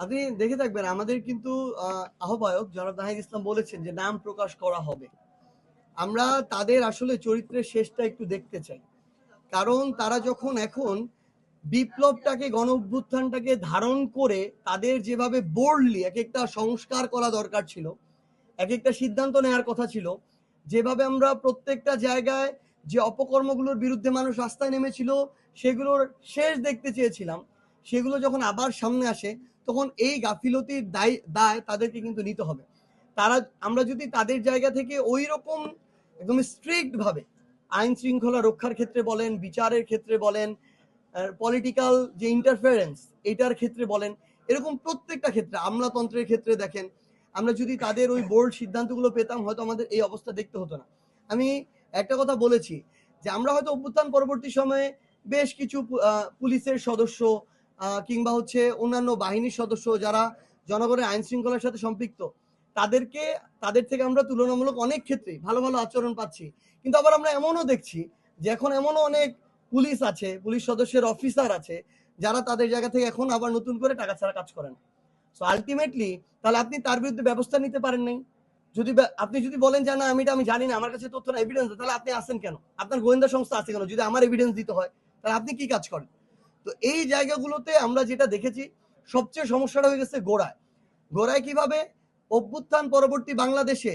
আপনি দেখে থাকবেন আমাদের কিন্তু আহ, আহ্বায়ক জনাব নাহিদ ইসলাম বলেছেন যে নাম প্রকাশ করা হবে। আমরা তাদের আসলে চরিত্রের শেষটা একটু দেখতে চাই। কারণ তারা যখন এখন বিপ্লবটাকে গণ অভ্যুত্থানটাকে ধারণ করে তাদের যেভাবে বোল্ডলি এক একটা সংস্কার করা দরকার ছিল এক একটা সিদ্ধান্ত নেওয়ার কথা ছিল যেভাবে আমরা প্রত্যেকটা জায়গায় যে অপকর্মগুলোর বিরুদ্ধে মানুষ রাস্তায় নেমেছিল সেগুলোর শেষ দেখতে চেয়েছিলাম সেগুলো যখন আবার সামনে আসে তখন এই গাফিলতির দায় দায় তাদেরকে কিন্তু নিতে হবে। তারা, আমরা যদি তাদের জায়গা থেকে ওই রকম একদম স্ট্রিক্ট ভাবে আইন শৃঙ্খলা রক্ষার ক্ষেত্রে বলেন, বিচারের ক্ষেত্রে বলেন পলিটিক্যাল যে ইন্টারফারেন্স এটার ক্ষেত্রে বলেন, এরকম প্রত্যেকটা ক্ষেত্রে, আমলাতন্ত্রের ক্ষেত্রে দেখেন, আমরা যদি তাদের ওই বোর্ড সিদ্ধান্তগুলো পেতাম, হয়তো আমাদের এই অবস্থা দেখতে হতো না। আমি একটা কথা বলেছি যে, আমরা হয়তো অভ্যুত্থান পরবর্তী সময়ে বেশ কিছু পুলিশের সদস্য কিংবা হচ্ছে অন্যান্য বাহিনীর সদস্য যারা জনগণের আইন শৃঙ্খলার সাথে সম্পৃক্ত, তাদেরকে, তাদের থেকে আমরা তুলনামূলক অনেক ক্ষেত্রেই ভালো ভালো আচরণ পাচ্ছি। কিন্তু আবার আমরা এমনও দেখছি যে এখন এমনও অনেক পুলিশ আছে, পুলিশ সদস্যের অফিসার আছে, যারা তাদের জায়গা থেকে এখন আবার নতুন করে টাকা ছাড়া কাজ করেন। সো আলটিমেটলি তাহলে আপনি তার বিরুদ্ধে ব্যবস্থা নিতে পারেন নাই? যদি আপনি যদি বলেন যে, না, আমি এটা আমি জানি না, আমার কাছে তথ্য না এভিডেন্স তাহলে আপনি আসেন কেন? আপনার গোয়েন্দা সংস্থা আছে কেন? যদি আমার এভিডেন্স দিতে হয়, তাহলে আপনি কি কাজ করেন? তো এই জায়গাগুলোতে আমরা যেটা দেখেছি, সবচেয়ে সমস্যাটা হয়ে গেছে গোড়ায়। গোড়ায় কীভাবে? অভ্যুত্থান পরবর্তী বাংলাদেশে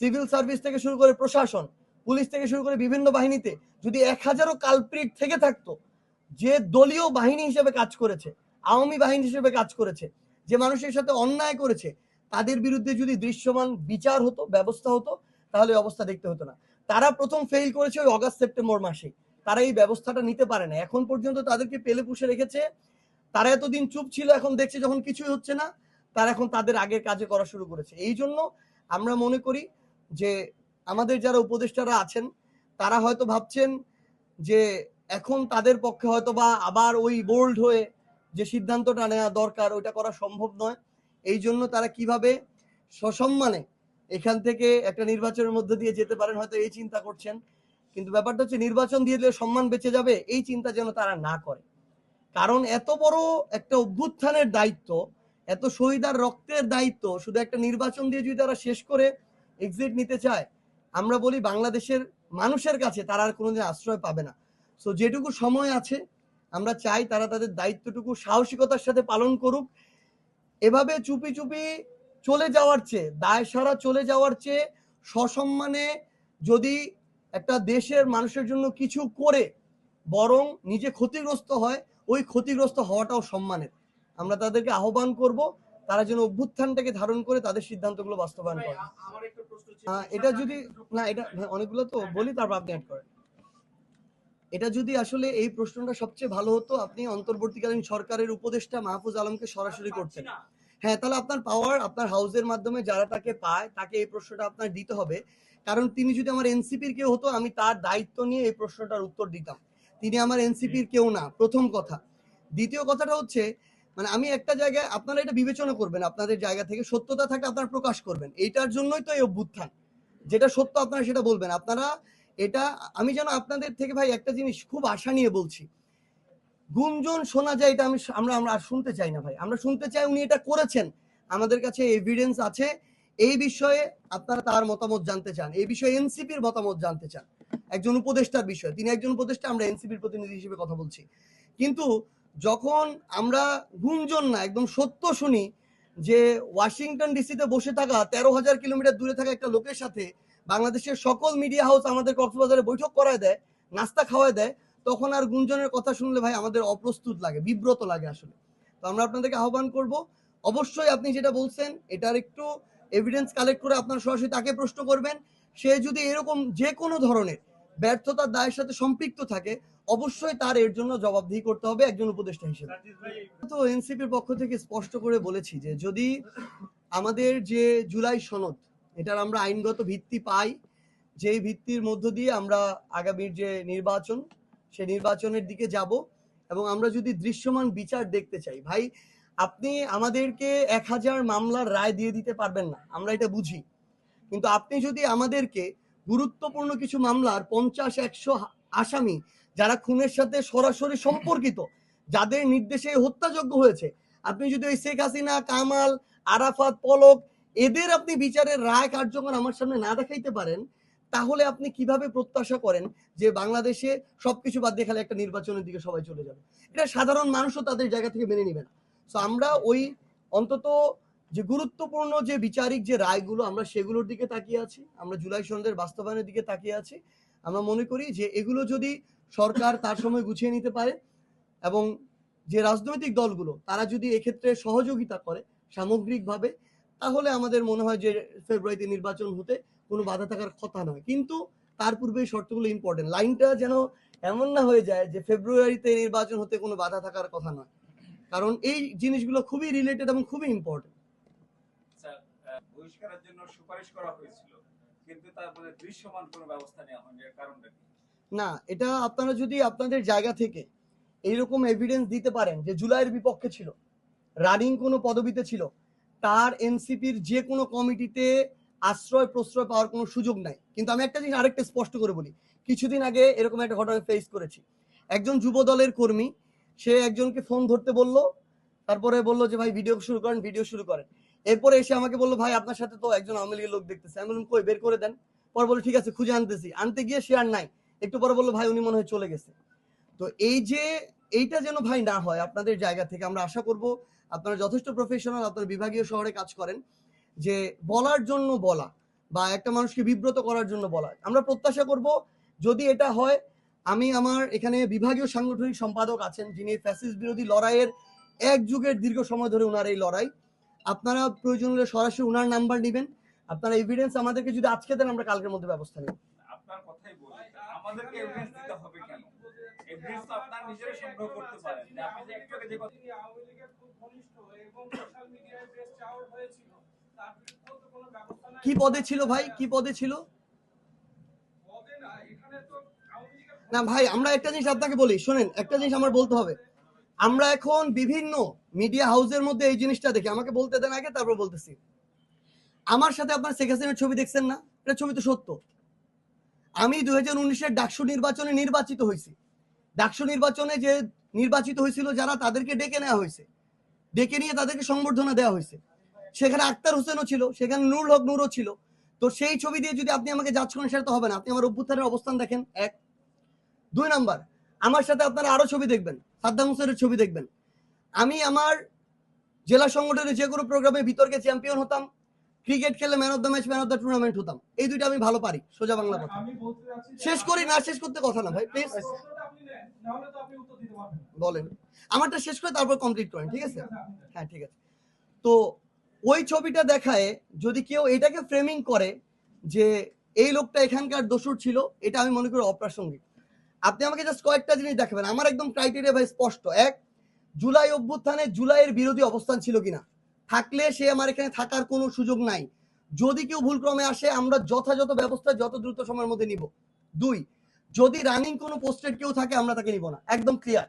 সিভিল সার্ভিস থেকে শুরু করে প্রশাসন, পুলিশ থেকে শুরু করে বিভিন্ন বাহিনীতে যদি এক হাজারও কালপ্রিট থেকে থাকতো, যে দলীয় বাহিনী হিসেবে কাজ করেছে, আওয়ামী বাহিনী হিসেবে কাজ করেছে, যে মানুষের সাথে অন্যায় করেছে, তাদের বিরুদ্ধে যদি দৃশ্যমান বিচার হতো, ব্যবস্থা হতো, তাহলে অবস্থা দেখতে হতো না। তারা প্রথম ফেল করেছে ওই অগাস্ট সেপ্টেম্বর মাসে তারা এই ব্যবস্থাটা নিতে পারে না। এখন পর্যন্ত তাদেরকে পেলে পুষে রেখেছে। তারা এতদিন চুপ ছিল, এখন দেখছে যখন কিছুই হচ্ছে না, তারা এখন তাদের আগের কাজে করা শুরু করেছে। এই জন্য আমরা মনে করি যে আমাদের যারা উপদেষ্টারা আছেন, তারা হয়তো ভাবছেন যে এখন তাদের পক্ষে হয়তো বা আবার ওই বোল্ড হয়ে যে সিদ্ধান্তটা নেওয়া দরকার, ওইটা করা সম্ভব নয়। এই জন্য তারা কীভাবে সসম্মানে এখান থেকে একটা নির্বাচনের মধ্যে দিয়ে যেতে পারেন, হয়তো এই চিন্তা করছেন। কিন্তু ব্যাপারটা হচ্ছে নির্বাচন দিয়ে দিলে সম্মান বেঁচে যাবে, এই চিন্তা যেন তারা না করে। কারণ এত বড় একটা অভ্যুত্থানের দায়িত্ব, এত শহীদার রক্তের দায়িত্ব, শুধু একটা নির্বাচন দিয়ে যদি তারা শেষ করে এক্সিট নিতে চায়, আমরা বলি বাংলাদেশের মানুষের কাছে তারা আর কোনোদিন আশ্রয় পাবে না। সো যেটুকু সময় আছে, আমরা চাই তারা তাদের দায়িত্বটুকু, সাহসিকতার সাথে পালন করুক। এভাবে চুপি চুপি চলে যাওয়ার চেয়ে, দায় সারা চলে যাওয়ার চেয়ে সসম্মানে যদি একটা দেশের মানুষের জন্য কিছু করে বরং নিজে ক্ষতিগ্রস্ত হয় ওই ক্ষতিগ্রস্ত হওয়াটাও সম্মানের। আমরা তাদেরকে আহ্বান করব তারা যেন অভ্যুত্থানটাকে ধারণ করে তাদের সিদ্ধান্তগুলো বাস্তবায়ন করে এটা যদি না এটা অনেকগুলো তো বলি তারপর আপনি অ্যাড করেন। এটা যদি আসলে এই প্রশ্নটা সবচেয়ে ভালো হতো আপনি অন্তর্বর্তীকালীন সরকারের উপদেষ্টা মাহফুজ আলমকে সরাসরি করতেন। না। হ্যাঁ তাহলে আপনার পাওয়ার আপনার হাউসের মাধ্যমে যারা তাকে পায়, তাকে এই প্রশ্নটা আপনার দিতে হবে। কারণ তিনি যদি আমার এনসিপির কেউ হতো, আমি তার দায়িত্ব নিয়ে এই প্রশ্নটার উত্তর দিতাম। তিনি আমার এনসিপির কেউ না, প্রথম কথা। দ্বিতীয় কথাটা হচ্ছে মানে আমি একটা জায়গায়, আপনারা এটা বিবেচনা করবেন, আপনাদের জায়গা থেকে সত্যতা থাকলে আপনারা প্রকাশ করবেন। এইটার জন্যই তো এই অভ্যুত্থান। যেটা সত্য আপনারা সেটা বলবেন। আপনারা এটা, আমি যেন আপনাদের থেকে ভাই একটা জিনিস খুব আশা নিয়ে বলছি। গুঞ্জন শোনা যায় এটা আমি আমরা আমরা আর শুনতে চাই না ভাই। আমরা শুনতে চাই উনি এটা করেছেন। আমাদের কাছে এভিডেন্স আছে। এই বিষয়ে আপনারা তার মতামত জানতে চান। এই বিষয়ে এনসিপির মতামত জানতে চান। একজন উপদেষ্টার বিষয়। তিনি একজন উপদেষ্টা, আমরা এনসিপির প্রতিনিধি হিসেবে কথা বলছি। কিন্তু যখন আমরা গুঞ্জন না, একদম সত্য শুনি যে ওয়াশিংটন ডিসিতে বসে থাকা তেরো হাজার কিলোমিটার দূরে থাকা একটা লোকের সাথে বাংলাদেশের সকল মিডিয়া হাউস আমাদের কক্সবাজারে বৈঠক করায় দেয়, নাস্তা খাওয়ায় দেয়। তখন আর গুঞ্জনের কথা শুনলে ভাই আমাদের অপ্রস্তুত লাগে, বিব্রত লাগে আসলে। তো আমরা আপনাদেরকে আহ্বান করব, অবশ্যই আপনি যেটা বলছেন, এটার একটু এভিডেন্স কালেক্ট করে আপনার সরাসরি তাকে প্রশ্ন করবেন। সে যদি এরকম যে কোনো ধরনের ব্যর্থতার দায়ের সাথে সম্পৃক্ত থাকে, অবশ্যই তার এর জন্য জবাবদিহি করতে হবে একজন উপদেষ্টা হিসেবে। তো এনসিপির পক্ষ থেকে স্পষ্ট করে বলেছি যে, যদি আমাদের যে জুলাই সনদ, এটার আমরা আইনগত ভিত্তি পাই, যেই ভিত্তির মধ্য দিয়ে আমরা আগামীর যে নির্বাচন সে নির্বাচনের দিকে যাব এবং আমরা যদি দৃশ্যমান বিচার দেখতে চাই। ভাই, আপনি আমাদেরকে এক হাজার মামলার রায় দিয়ে দিতে পারবেন না, আমরা এটা বুঝি। কিন্তু আপনি যদি আমাদেরকে গুরুত্বপূর্ণ কিছু মামলার পঞ্চাশ, একশো আসামি, যারা খুনের সাথে সরাসরি সম্পর্কিত, যাদের নির্দেশে হত্যাযোগ্য হয়েছে, আপনি যদি ওই শেখ হাসিনা, কামাল, আরাফাত, পলক, এদের আপনি বিচারের রায় কার্যকর আমার সামনে না দেখাইতে পারেন তাহলে আপনি কীভাবে প্রত্যাশা করেন যে বাংলাদেশে সবকিছু বাদ দিয়ে একটা নির্বাচনের দিকে সবাই চলে যাবে? এটা সাধারণ মানুষও তাদের জায়গা থেকে মেনে নিবে না। আমরা ওই অন্তত যে গুরুত্বপূর্ণ যে বিচারিক যে রায়গুলো, আমরা সেগুলোর দিকে তাকিয়ে আছি। আমরা জুলাই সন্ধ্যের বাস্তবায়নের দিকে তাকিয়ে আছি। আমরা মনে করি যে এগুলো যদি সরকার তার সময় গুছিয়ে নিতে পারে এবং যে রাজনৈতিক দলগুলো, তারা যদি এক্ষেত্রে সহযোগিতা করে সামগ্রিকভাবে, তাহলে আমাদের মনে হয় যে ফেব্রুয়ারিতে নির্বাচন হতে কোনো বাধা থাকার কথা নয়। কিন্তু তার পূর্বে এই শর্তগুলো ইম্পর্টেন্ট লাইনটা যেন এমন না হয়ে যায় যে ফেব্রুয়ারিতে নির্বাচন হতে কোনো বাধা থাকার কথা নয়। কারণ এই জিনিসগুলো খুবই রিলেটেড এবং খুবই ইম্পর্টেন্ট বহিষ্কারের জন্য সুপারিশ করা হয়েছিল কিন্তু তারপরে দৃশ্যমান কোনো ব্যবস্থা নেওয়া হয়নি কারণটা কি? না এটা আপনারা যদি আপনাদের জায়গা থেকে এইরকম এভিডেন্স দিতে পারেন যে জুলাইয়ের বিপক্ষে ছিল রানিং কোনো পদবিতে ছিল তার এনসিপির যে কোনো কমিটিতে আশ্রয় প্রশ্রয় পাওয়ার কোনো সুযোগ নাই। কিন্তু আমি একটা জিনিস আরেকটা স্পষ্ট করে বলি। কিছুদিন আগে এরকম একটা ঘটনা ফেস করেছি। একজন যুব দলের কর্মী, সে একজনকে ফোন ধরতে বলল, তারপরে বলল যে, ভাই ভিডিও শুরু করেন ভিডিও শুরু করেন। এরপরে এসে আমাকে বলল, ভাই, আপনার সাথে তো একজন আওয়ামী লীগের লোক দেখতেছে। আমি বললাম, কই, বের করে দেন। পরে বলল, ঠিক আছে, খুঁজে আনতেছি। আনতে গিয়ে সে আর নাই। একটু পরে বলল, ভাই, উনি মনে হয় চলে গেছে। তো এই যে, এইটা যেন ভাই না হয় আপনাদের জায়গা থেকে, আমরা আশা করব আপনারা যথেষ্ট প্রফেশনাল আপনারা বিভাগীয় শহরে কাজ করেন। যে বলার জন্য বলা বা একটা মানুষকে বিব্রত করার জন্য বলা। আমরা প্রত্যাশা করব যদি এটা হয় আমি আমার এখানে বিভাগীয় সাংগঠনিক সম্পাদক আছেন যিনি ফ্যাসিস্ট বিরোধী লড়াইয়ের এক যুগের দীর্ঘ সময় ধরে উনার এই লড়াই। আপনারা প্রয়োজন হলে সরাসরি উনার নাম্বার নেবেন। আপনারা এভিডেন্স আমাদেরকে যদি আজকে দেন আমরা কালকের মধ্যে ব্যবস্থা নেব। আপনার কথাই বলি আমাদেরকে এভিডেন্স দিতে হবে কেন? এভিডেন্স তো আপনার নিজেরাই সংগ্রহ করতে পারেন। আপনি যে একটু আগে যে কথা আওয়ামী লীগের খুব ঘনিষ্ঠ এবং সোশ্যাল মিডিয়ায় বেশ চাওয়ার হয়েছিল তার বিরুদ্ধেও তো কোনো ব্যবস্থা নাই কি পদে ছিল ভাই? কি পদে ছিল? না ভাই, আমরা একটা জিনিস আপনাকে বলি, শোনেন, একটা জিনিস আমার বলতে হবে। আমরা এখন বিভিন্ন মিডিয়া হাউসের মধ্যে এই জিনিসটা দেখি। আমাকে বলতে দেন আগে, তারপর বলতেছি। আমার সাথে আপনার শেখ হাসিনার ছবি দেখছেন না? এটা ছবি তো সত্য। আমি দুই হাজার উনিশের ডাকসু নির্বাচনে নির্বাচিত হয়েছি। ডাকসু নির্বাচনে যে নির্বাচিত হয়েছিল, যারা তাদেরকে ডেকে নেওয়া হয়েছে। ডেকে নিয়ে তাদেরকে সংবর্ধনা দেওয়া হয়েছে। সেখানে আক্তার হোসেনও ছিল সেখানে নুরুল হক নূরও ছিল। তো সেই ছবি দিয়ে যদি আপনি আমাকে যাচ করেন সেটা তো হবে না। আপনি আমার অভ্যুত্থানের অবস্থান দেখেন। এক। দুই নাম্বার আমার সাথে আপনারা আরও ছবি দেখবেন। সাদ্দাম হোসেনের ছবি দেখবেন। আমি আমার জেলা সংগঠনের যে কোনো প্রোগ্রামে বিতর্কে চ্যাম্পিয়ন হতাম। ক্রিকেট খেলে man of the match man of the tournament হতাম। এই দুইটা আমি ভালো পারি সোজা বাংলা কথা। শেষ করি না শেষ করতে কথা না ভাই প্লিজ। বলেন। আমারটা শেষ করে তারপর কমপ্লিট করেন ঠিক আছে? হ্যাঁ ঠিক আছে। তো ওই ছবিটা দেখায় যদি কেউ এটাকে ফ্রেমিং করে যে এই লোকটা এখানকার দোষর ছিল, এটা আমি মনে করি অপ্রাসঙ্গিক। আপনি আমাকে জাস্ট কয়েকটা জিনিস দেখাবেন। আমার একদম ক্রাইটেরিয়া ভাই স্পষ্ট। এক, জুলাই অভ্যুত্থানে জুলাইয়ের বিরোধী অবস্থান ছিল কিনা? থাকলে সে আমার এখানে থাকার কোনো সুযোগ নাই। যদি কেউ ভুলক্রমে আসে, আমরা যথাযথ ব্যবস্থা যত দ্রুত সময়ের মধ্যে নিব। দুই, যদি রানিং কোনো পোস্টেড কেউ থাকে, আমরা তাকে নিব না। একদম ক্লিয়ার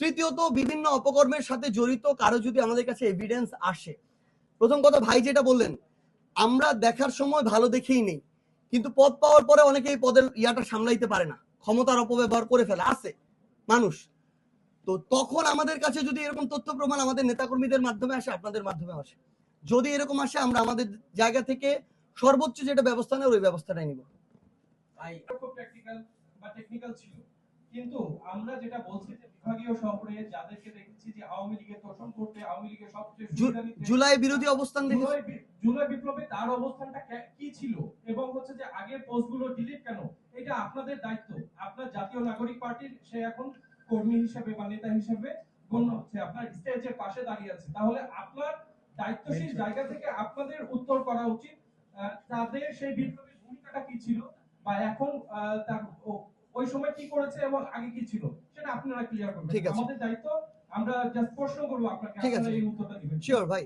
তৃতীয়ত, বিভিন্ন অপকর্মের সাথে জড়িত, কারও যদি আমাদের কাছে এভিডেন্স আসে প্রথম কথা ভাই যেটা বললেন, আমরা দেখার সময় ভালো দেখেই নেই, কিন্তু পদ পাওয়ার পরে অনেকে এই পদের ইয়াটা সামলাইতে পারে না, ক্ষমতার অপব্যবহার করে ফেলে, আছে, মানুষ। তো তখন আমাদের কাছে যদি এরকম তথ্য প্রমাণ আমাদের নেতাকর্মীদের মাধ্যমে আসে, আপনাদের মাধ্যমে আসে। যদি এরকম আসে, আমরা আমাদের জায়গা থেকে সর্বোচ্চ যেটা ব্যবস্থা নেয় ওই ব্যবস্থাটাই নিব। কিন্তু আমরা যেটা বলছি যে বিভাগীয় শহরে যাদেরকে দেখেছি যে আওয়ামী লীগের তোষণ করতে আওয়ামী লীগের সবচেয়ে জু- সুবিধা নিতে জুলাই বিরোধী অবস্থান দেখে জুলাই বিপ্লবে তার অবস্থানটা কি ছিল? এবং হচ্ছে যে আগের পোস্টগুলো ডিলিট কেন? এটা আপনাদের দায়িত্ব। আপনার জাতীয় নাগরিক পার্টির সে এখন কর্মী হিসেবে বা নেতা হিসেবে গণ্য হচ্ছে। আপনার স্টেজের পাশে দাঁড়িয়ে আছে। তাহলে আপনার দায়িত্বশীল জায়গা থেকে আপনাদের উত্তর করা উচিত। তাদের সেই বিপ্লবের ভূমিকাটা কি ছিল? বা এখন তার সময় কি করেছে এবং আগে কি ছিল সেটা আপনারা ক্লিয়ার করবেন। ঠিক আছে। আমাদের দায়িত্ব আমরা জাস্ট প্রশ্ন করব আপনাকে ঠিক আছে। এই উত্তরটা দিবেন। শিওর ভাই।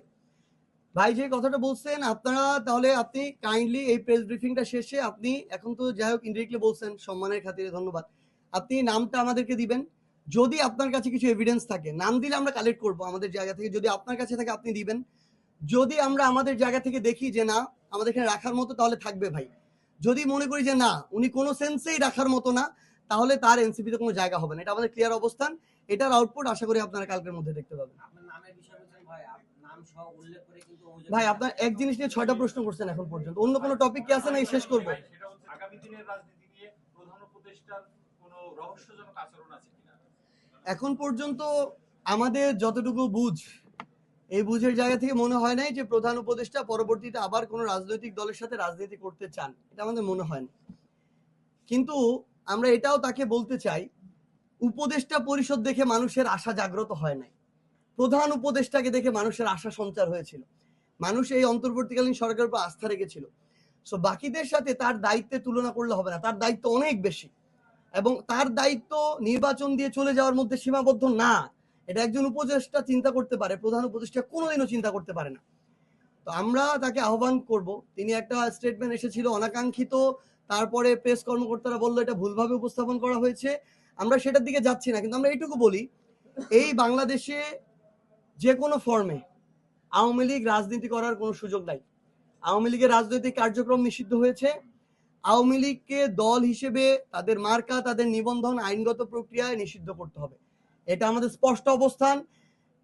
ভাই যে কথাটা বলছেন আপনারা তাহলে আপনি কাইন্ডলি এই প্রেস ব্রিফিংটা শেষে আপনি এখন তো যাই হোক ইনডিরেক্টলি বলছেন সম্মানের খাতিরে ধন্যবাদ। আপনি নামটা আমাদেরকে দিবেন। যদি আপনার কাছে কিছু এভিডেন্স থাকে নাম দিলে আমরা কালেক্ট করব আমাদের জায়গা থেকে। যদি আপনার কাছে থাকে আপনি দিবেন। যদি আমরা আমাদের জায়গা থেকে দেখি যে না আমাদের এখানে রাখার মতো তাহলে থাকবে ভাই। যদি মনে করি যে না উনি কোনো সেন্সেই রাখার মতো না তাহলে তার এনসিপিতে কোনো জায়গা হবে না। এটা আমাদের ক্লিয়ার অবস্থান। এটার আউটপুট আশা করি আপনারা কালকের মধ্যে দেখতে পাবেন। ভাই আপনার এক জিনিস নিয়ে ছয়টা প্রশ্ন করছেন এখন পর্যন্ত। অন্য কোনো টপিক কি আছে না এই শেষ করব? আগামী দিনের রাজনীতি নিয়ে প্রধান উপদেষ্টার কোনো রহস্যজনক আচরণ আছে কিনা? এখন পর্যন্ত আমাদের যতটুকু বুঝ এই বুঝের জায়গা থেকে মনে হয় নাই যে প্রধান উপদেষ্টা পরবর্তীতে আবার কোনো রাজনৈতিক দলের সাথে রাজনীতি করতে চান। এটা আমাদের মনে হয় না কিন্তু আমরা এটাও তাকে বলতে চাই, উপদেষ্টা পরিষদ দেখে মানুষের আশা জাগ্রত হয় নাই। প্রধান উপদেষ্টাকে দেখে মানুষের আশা সঞ্চার হয়েছিল। মানুষ এই অন্তর্বর্তীকালীন সরকারের উপর আস্থা রেখেছিল। সো বাকিদের সাথে তার দায়িত্বে তুলনা করলে হবে না। তার দায়িত্ব অনেক বেশি। এবং তার দায়িত্ব নির্বাচন দিয়ে চলে যাওয়ার মধ্যে সীমাবদ্ধ না। এটা একজন উপদেষ্টা চিন্তা করতে পারে, প্রধান উপদেষ্টা কোনোদিনও চিন্তা করতে পারে না। তো আমরা তাকে আহ্বান করব। তিনি একটা স্টেটমেন্ট এসেছিল অনাকাঙ্ক্ষিত তারপরে প্রেস কর্মকর্তারা বলল, এটা ভুলভাবে উপস্থাপন করা হয়েছে। আমরা সেটার দিকে যাচ্ছি না। কিন্তু আমরা এইটুকু বলি, এই বাংলাদেশে যে কোনো ফর্মে আওয়ামী লীগ রাজনীতি করার কোনো সুযোগ নাই। আওয়ামী লীগের রাজনৈতিক কার্যক্রম নিষিদ্ধ হয়েছে। আওয়ামী লীগকে দল হিসেবে তাদের মার্কা, তাদের নিবন্ধন আইনগত প্রক্রিয়ায় নিষিদ্ধ করতে হবে। এটা আমাদের স্পষ্ট অবস্থান।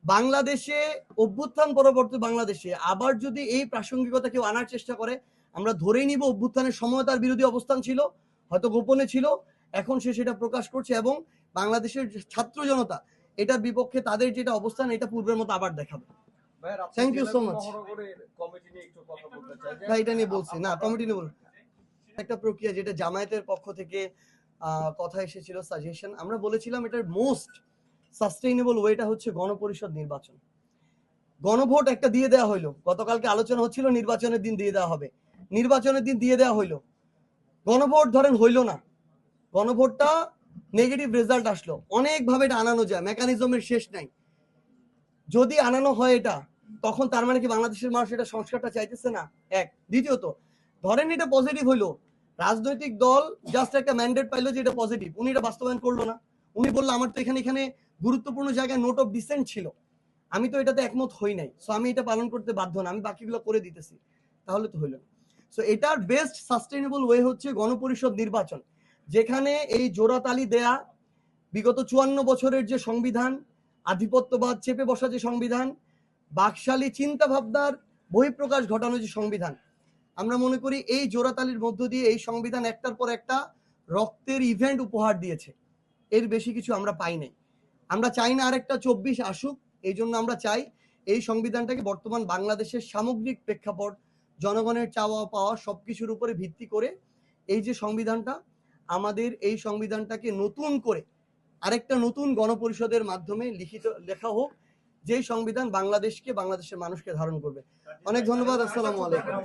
বাংলাদেশে অভ্যুত্থান পরবর্তী বাংলাদেশে আবার যদি এই প্রাসঙ্গিকতা কেউ আনার চেষ্টা করে আমরা ধরেই নিব অভ্যুত্থানের সময় তার বিরোধী অবস্থান ছিল হয়তো গোপনে ছিল। এখন সে সেটা প্রকাশ করছে এবং বাংলাদেশের ছাত্র জনতা এটার বিপক্ষে তাদের যেটা অবস্থান এটা পূর্বের মতো আবার দেখাবে। থ্যাংক ইউ চাই যে ভাই এটা নিয়ে বলছি। না কমিটি নিয়ে বলছি একটা প্রক্রিয়া যেটা জামায়াতের পক্ষ থেকে আহ, কথা এসেছিল সাজেশন আমরা বলেছিলাম এটার মোস্ট সাস্টেইনেবল ওয়েটা হচ্ছে গণপরিষদ নির্বাচন। গণভোট একটা দিয়ে দেওয়া হইল। গতকালকে আলোচনা হচ্ছিল নির্বাচনের দিন দিয়ে দেওয়া হবে। নির্বাচনের দিন দিয়ে দেওয়া হইল। গণভোট ধরেন হইল না। গণভোটটা নেগেটিভ রেজাল্ট আসলো। অনেকভাবে এটা আনানো যায় মেকানিজমের শেষ নাই। যদি আনানো হয় এটা, তখন তার মানে কি বাংলাদেশের মানুষ এটা সংস্কারটা চাইতেছে না? এক। দ্বিতীয়ত, ধরেন এটা পজিটিভ হইল। রাজনৈতিক দল জাস্ট একটা ম্যান্ডেট পাইলো যে এটা পজিটিভ উনি এটা বাস্তবায়ন করল না। উনি বলল, আমার তো এখানে এখানে গুরুত্বপূর্ণ জায়গায় নোট অফ ডিসেন্ট ছিল। আমি তো এটাতে একমত হই নাই। সো আমি এটা পালন করতে বাধ্য না। আমি বাকিগুলো করে দিতেছি। তাহলে তো হইল না। সো এটার বেস্ট সাস্টেনেবল ওয়ে হচ্ছে গণপরিষদ নির্বাচন। যেখানে এই জোড়াতালি দেয়া, বিগত চুয়ান্ন বছরের যে সংবিধান, আধিপত্যবাদ চেপে বসা যে সংবিধান, বাকশালী চিন্তা ভাবনার বহিঃপ্রকাশ ঘটানো যে সংবিধান, আমরা মনে করি এই জোড়াতালির মধ্য দিয়ে এই সংবিধান একটার পর একটা রক্তের ইভেন্ট উপহার দিয়েছে। এর বেশি কিছু আমরা পাই নাই। আমরা চাই না আরেকটা চব্বিশ আসুক, এই জন্য আমরা চাই এই সংবিধানটাকে বর্তমান বাংলাদেশের সামগ্রিক প্রেক্ষাপট জনগণের চাওয়া পাওয়া সবকিছুর উপরে ভিত্তি করে এই যে সংবিধানটা, আমাদের এই সংবিধানটাকে নতুন করে আরেকটা নতুন গণপরিষদের মাধ্যমে লিখিত, লেখা হোক, যেই সংবিধান বাংলাদেশকে বাংলাদেশের মানুষকে ধারণ করবে। অনেক ধন্যবাদ, আসসালামু আলাইকুম।